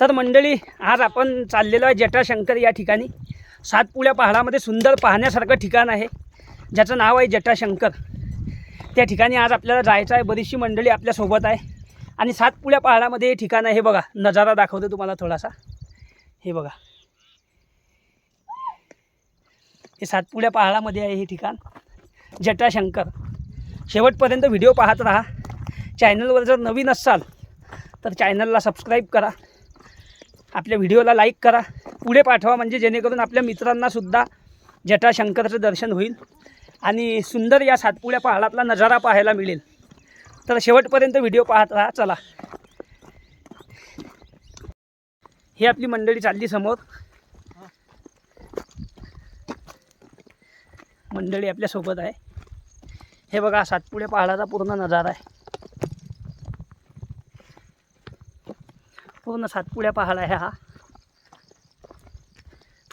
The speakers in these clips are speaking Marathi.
तर मंडळी आज आपण चाललेलो आहे जटाशंकर या ठिकाणी. सातपुड्या पहाडामध्ये सुंदर पाहण्यासारखं ठिकाण आहे. ज्याचं नाव आहे जटाशंकर. त्या ठिकाणी आज आपल्याला जायचं आहे. बरीचशी मंडळी आपल्यासोबत आहे. आणि सातपुड्या पहाडामध्ये हे ठिकाण आहे हे बघा. नजारा दाखवतो तुम्हाला थोडासा. हे बघा. हे सातपुड्या पहाडामध्ये आहे हे ठिकाण. जटाशंकर. शेवटपर्यंत व्हिडिओ पाहत राहा. चॅनलवर जर नवीन असाल तर चॅनलला सबस्क्राईब करा. आपल्या व्हिडिओला लाईक करा. पुढे पाठवा म्हणजे जेणेकरून आपल्या मित्रांनासुद्धा जटाशंकरचं दर्शन होईल आणि सुंदर या सातपुड्या पहाडातला नजारा पाहायला मिळेल. तर शेवटपर्यंत व्हिडिओ पाहत राहा चला. ही आपली मंडळी चालली समोर. मंडळी आपल्यासोबत आहे. हे बघा सातपुड्या पहाडाचा पूर्ण नजारा आहे. पूर्ण सातपुड्या पहाड आहे हा.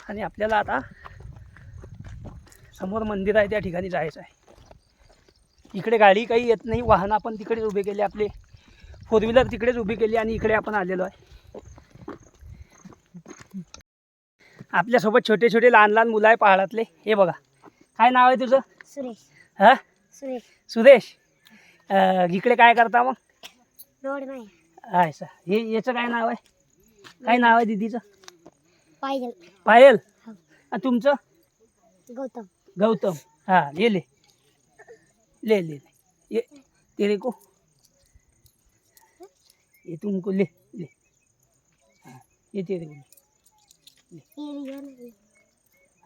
आणि आपल्याला आता समोर मंदिर आहे त्या ठिकाणी जायचं आहे. इकडे गाडी काही येत नाही वाहन आपण तिकडेच उभे केले आपले. फोर व्हीलर तिकडेच उभी केली आणि इकडे आपण आलेलो आहे. आपल्यासोबत छोटे छोटे लहान लहान मुलं आहे पहाडातले हे बघा. काय नाव आहे तुझं? सुरेश. हां? सुरेश. सुदेश अं, इकडे काय करता मग? रोड नाही आहे सर. हे याचं काय नाव आहे? काय नाव आहे दीदीचं? पाहिजे पायल? हो. आणि तुमचं? गौतम. गौतम. हाँ ले. ले ले ले. ये तेरे को. ये तुमको ले ले. हाँ ये तेरे को.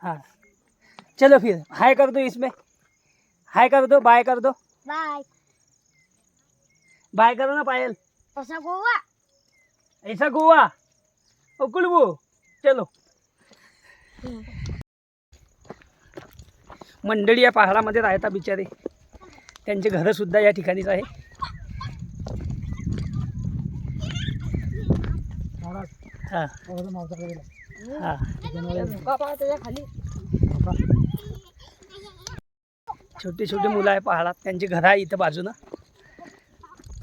हाँ. चलो फिर. हाय कर दो इसमें. हाय कर दो बाय कर दो. बाय बाय करो ना पायल. तसा गोवा? ऐसा गोवा? ओ कुलबू चलो. मंडळी या पहाडामध्ये राहता बिचारे. त्यांचे घरं सुद्धा या ठिकाणीच आहे. हा. हा. छोटे छोटे मुलं आहे पहाडात. त्यांची घरं आहे इथं बाजूनं.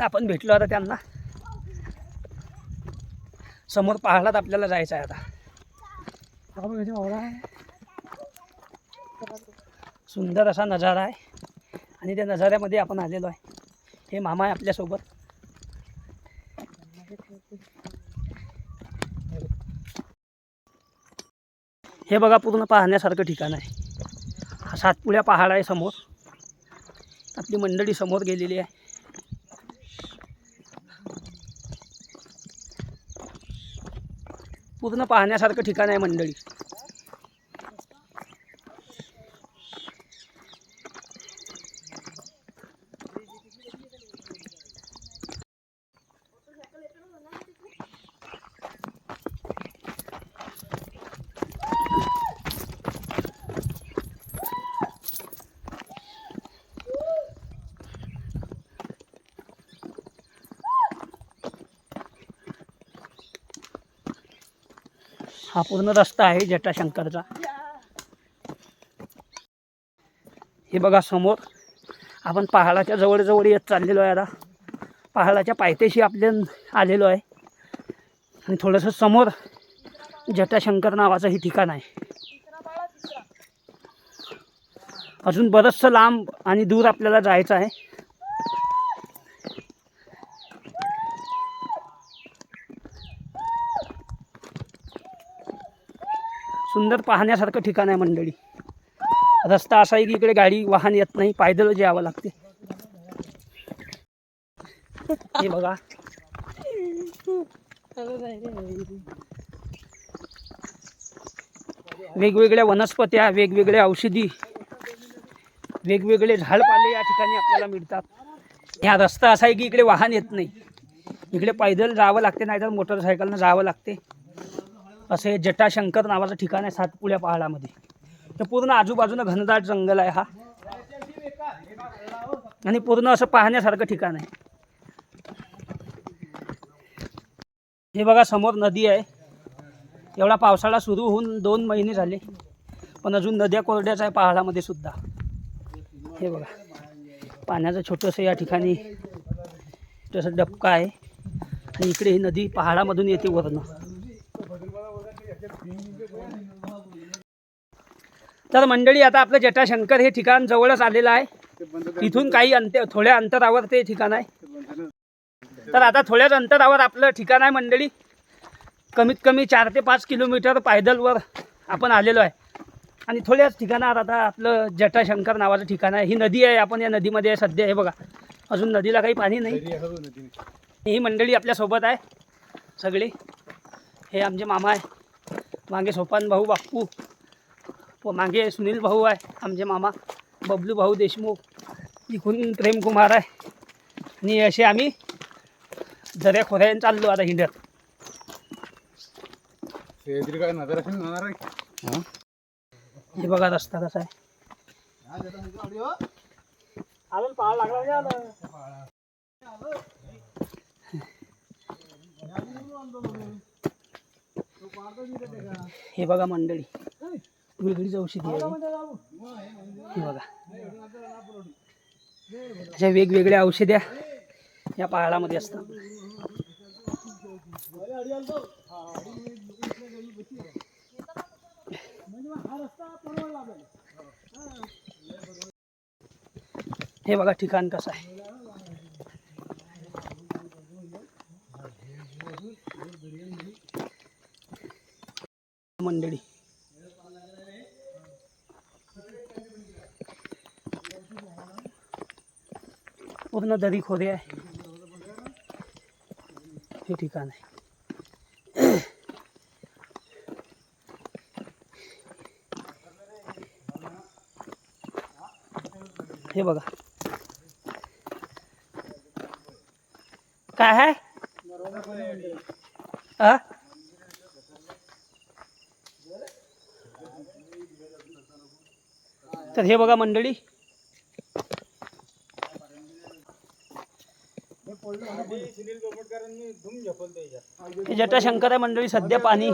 आपण भेटलो आता त्यांना. समोर पहाडात आपल्याला जायचं आहे आता. सुंदर असा नजारा आहे. आणि त्या नजाऱ्यामध्ये आपण आलेलो आहे. हे मामा आहे आपल्यासोबत. हे बघा पूर्ण पाहण्यासारखं ठिकाण आहे. हा सातपुड्या पहाड आहे समोर. आपली मंडळी समोर गेलेली आहे. पूर्ण पाहण्यासारखं ठिकाण आहे मंडळी. हा पूर्ण रस्ता आहे जटाशंकरचा. हे बघा समोर आपण पहाडाच्या जवळजवळ येत चाललेलो आहे आता. पहाडाच्या पायथ्याशी आपल्या आलेलो आहे. आणि थोडंसं समोर जटाशंकर नावाचं हे ठिकाण आहे. अजून बरंचसं लांब आणि दूर आपल्याला जायचं आहे. सुंदर पाहण्यासारखं ठिकाण आहे मंडळी. रस्ता असा आहे की इकडे गाडी वाहन येत नाही पायदलच यावं लागते. हे बघा. वेगवेगळ्या वनस्पत्या वेगवेगळ्या औषधी वेगवेगळे झाडपाले या ठिकाणी आपल्याला मिळतात. ह्या रस्ता असा आहे की इकडे वाहन येत नाही. इकडे पैदल जावं लागते नाहीतर मोटरसायकलनं जावं लागते. असं हे जटाशंकर नावाचं ठिकाण आहे सातपुड्या पहाडामध्ये. तर पूर्ण आजूबाजूनं घनदाट जंगल आहे हा. आणि पूर्ण असं पाहण्यासारखं ठिकाण आहे. हे बघा समोर नदी आहे. एवढा पावसाळा सुरू होऊन दोन महिने झाले पण अजून नद्या कोरड्याच आहे पहाडामध्ये सुद्धा. हे बघा पाण्याचं छोटंसं या ठिकाणी तसं डबका आहे. आणि इकडे ही नदी पहाडामधून येते वरणं तर मंडळी आता आपलं जटाशंकर हे ठिकाण जवळच आलेलं आहे. तिथून काही अंतर थोड्या अंतरावर ते ठिकाण आहे. तर आता थोड्याच अंतरावर आपलं ठिकाण आहे मंडळी. कमीत कमी चार ते पाच किलोमीटर पायदलवर आपण आलेलो आहे. आणि थोड्याच ठिकाणावर आता आपलं जटाशंकर नावाचं ठिकाण आहे. ही नदी आहे आपण या नदीमध्ये आहे सध्या हे बघा अजून नदीला काही पाणी नाही. ही मंडळी आपल्यासोबत आहे. सगळी हे आमचे मामा आहे. मागे सोपान भाऊ बाप्पू व मागे सुनील भाऊ आहे आमचे मामा बबलू भाऊ देशमुख इकडून प्रेमकुमार आहे. आणि असे आम्ही दऱ्या खोऱ्याने चाललो आता हिंडत. हे बघा रस्ता कसा आहे. आलं पहाड लागला आलं. हे बघा मंडळी. वेगळीच औषधी आहे. हे बघा. अशा वेगवेगळ्या औषध्या या पहाडामध्ये असतात. हे बघा ठिकाण कसं आहे. मंडळी. पूर्ण दरी खोरे आहे हे। ठिकाण आहे हे बघा। काय आहे आ? तर हे बघा मंडळी हे जटाशंकर आहे मंडळी सध्या पाणी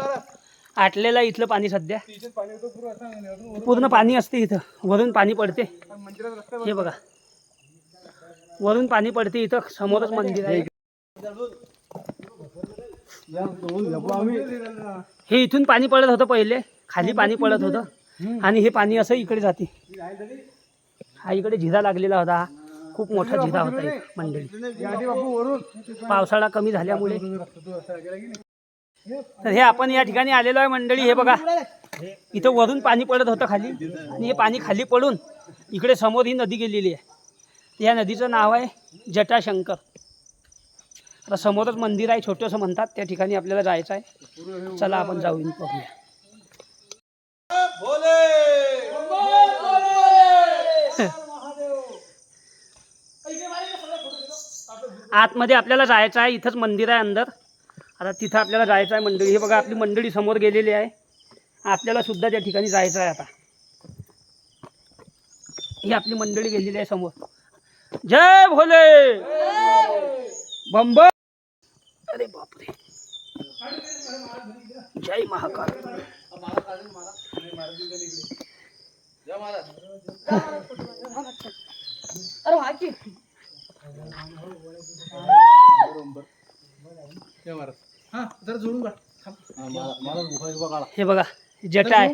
आटलेलं आहे इथलं पाणी सध्या. पूर्ण पाणी असते इथं. वरून पाणी पडते. हे बघा. वरून पाणी पडते इथं. समोरच मंदिर आहे. हे इथून पाणी पडत होतं पहिले. खाली पाणी पडत होतं. आणि हे पाणी असं इकडे जाते. हा इकडे झिरा लागलेला होता. खूप मोठा झिरा होता मंडळी. पावसाळा कमी झाल्यामुळे. तर हे आपण या ठिकाणी आलेलो आहे मंडळी हे बघा. इथं वरून पाणी पडत होतं खाली. आणि हे पाणी खाली पडून इकडे समोर ही नदी गेलेली आहे. या नदीचं नाव आहे जटाशंकर. आता समोरच मंदिर आहे छोटंसं म्हणतात. त्या ठिकाणी आपल्याला जायचं आहे. चला आपण जाऊन बघूया. आतमध्ये आपल्याला जायचं आहे इथंच मंदिर आहे अंदर. आता तिथं आपल्याला जायचं आहे मंडळी. हे बघा आपली मंडळी समोर गेलेली आहे. आपल्याला सुद्धा त्या ठिकाणी जायचं आहे आता. ही आपली मंडळी गेलेली आहे समोर. जय भोले! बंब! अरे बापरे! जय महाकाल. अरे हे बघा. जटा आहे.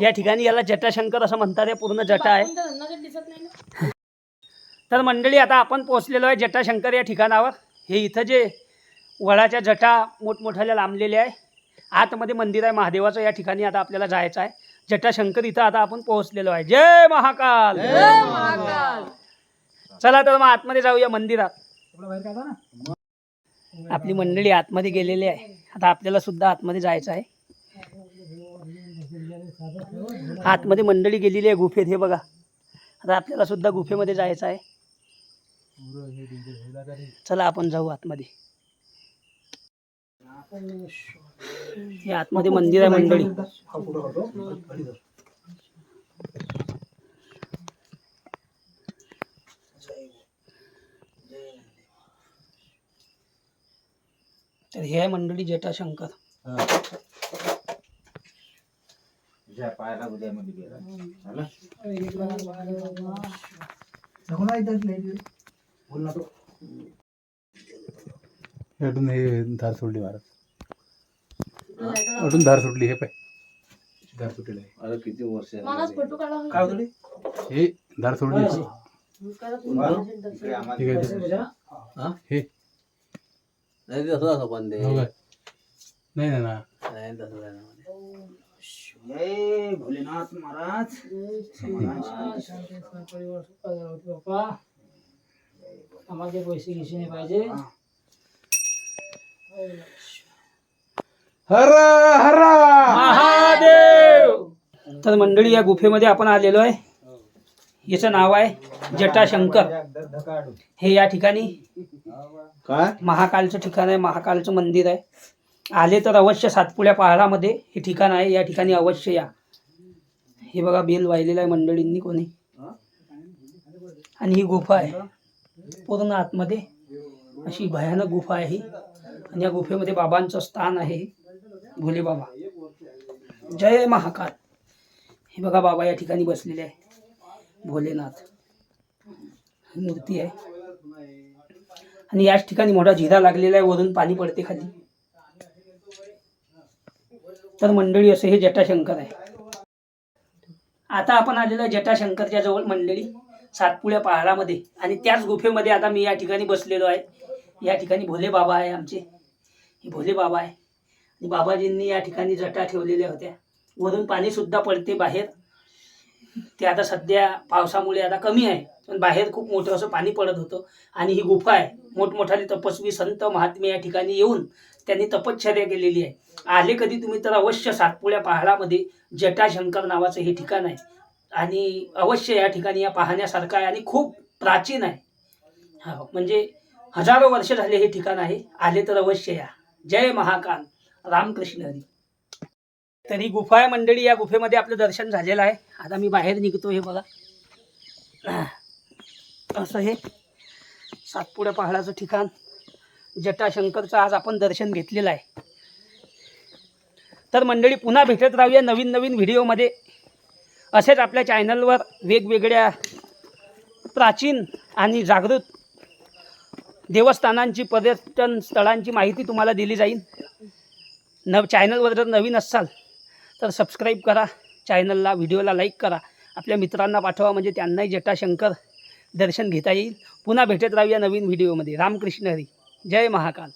या ठिकाणी याला जटाशंकर असं म्हणतात हे पूर्ण जटा आहे. तर मंडळी आता आपण पोहोचलेलो आहे जटाशंकर या ठिकाणावर. हे इथं जे वडाच्या जटा मोठमोठ्याला लांबलेल्या आहे आतमध्ये मंदिर आहे महादेवाचं या ठिकाणी आता आपल्याला जायचं आहे. जटाशंकर इथं आता आपण पोहोचलेलो आहे. जय महाकाल! चला तर मग आतमध्ये जाऊया मंदिरात. आपली मंडळी आतमध्ये गेलेली आहे. आता आपल्याला सुद्धा आतमध्ये जायचं आहे. आतमध्ये मंडळी गेलेली आहे गुफेत हे बघा. आता आपल्याला सुद्धा गुफेमध्ये जायचं आहे. चला आपण जाऊ आतमध्ये. हे आतमध्ये मंदिर आहे मंडळी. तर हे आहे मंडळी जटाशंकर. पायाला उद्यामध्ये अजून हे धार सोडली महाराज. अजून धार सोडली हे पाय. धार सुटलेलं आहे अरे किती वर्ष काय? हे धार सोडली. ठीक आहे हे. नाही तसं असं पण ते हो काय? नाही नाही ना नाही तसं काय नाही. जय भोलेनाथ महाराज. बाप्पा आम्हाला काही पैसे गिसे नाही पाहिजे. हर हर. महादेव! तर मंडळी या गुफेमध्ये आपण आलेलो आहे. याचं नाव आहे जटाशंकर. हे या ठिकाणी काय? महाकालचं ठिकाण आहे महाकालचं मंदिर आहे. आले तर अवश्य सातपुड्या पहाडामध्ये हे ठिकाण आहे या ठिकाणी अवश्य या. हे बघा बेल वाहिलेलं आहे मंडळींनी कोणी? आणि ही गुफा आहे. पूर्ण आतमध्ये अशी भयानक गुफा आहे ही. आणि या गुफेमध्ये बाबांचं स्थान आहे भोले बाबा जय महाकाल. हे बघा बाबा या ठिकाणी बसलेले आहे. भोलेनाथ. मूर्ती आहे. आणि याच ठिकाणी मोठा झिरा लागलेला आहे वरून पाणी पडते खाली. तर मंडळी असं हे जटाशंकर आहे. आता आपण आलेलो आहे जटाशंकरच्या जवळ मंडळी सातपुड्या पहाडामध्ये. आणि त्याच गुफेमध्ये आता मी या ठिकाणी बसलेलो आहे. या ठिकाणी भोले बाबा आहे आमचे. हे भोले बाबा आहे. आणि बाबाजींनी या ठिकाणी जटा ठेवलेल्या होत्या. वरून पाणीसुद्धा पडते बाहेर. ते आता सध्या पावसामुळे आता कमी आहे. पण बाहेर खूप मोठं असं पाणी पडत होतं. आणि ही गुफा आहे. मोठमोठाली तपस्वी संत महात्मे या ठिकाणी येऊन त्यांनी तपश्चर्या केलेली आहे. आले कधी तुम्ही तर अवश्य सातपुड्या पहाडामध्ये जटाशंकर नावाचं हे ठिकाण आहे. आणि अवश्य या ठिकाणी या पाहण्यासारखं आहे आणि खूप प्राचीन आहे. हा म्हणजे हजारो वर्ष झाले हे ठिकाण आहे. आले तर अवश्य या. जय महाकाल. रामकृष्ण हरी. तर ही गुफा आहे मंडळी या गुफेमध्ये आपलं दर्शन झालेलं आहे. आता मी बाहेर निघतो हे बघा. असं हे सातपुड्या पहाडाचं ठिकाण. जटाशंकरचं आज आपण दर्शन घेतलेलं आहे. तर मंडळी पुन्हा भेटत राहूया नवीन नवीन व्हिडिओमध्ये. असेच आपल्या चॅनलवर वेगवेगळ्या प्राचीन आणि जागृत देवस्थानांची पर्यटन स्थळांची माहिती तुम्हाला दिली जाईल. न चॅनलवर जर नवीन असाल तर सबस्क्राईब करा चॅनलला व्हिडिओला लाईक करा. आपल्या मित्रांना पाठवा म्हणजे त्यांनाही जटाशंकर दर्शन घेता येईल. पुन्हा भेटत राहूया नवीन व्हिडिओमध्ये रामकृष्ण हरी. जय महाकाल.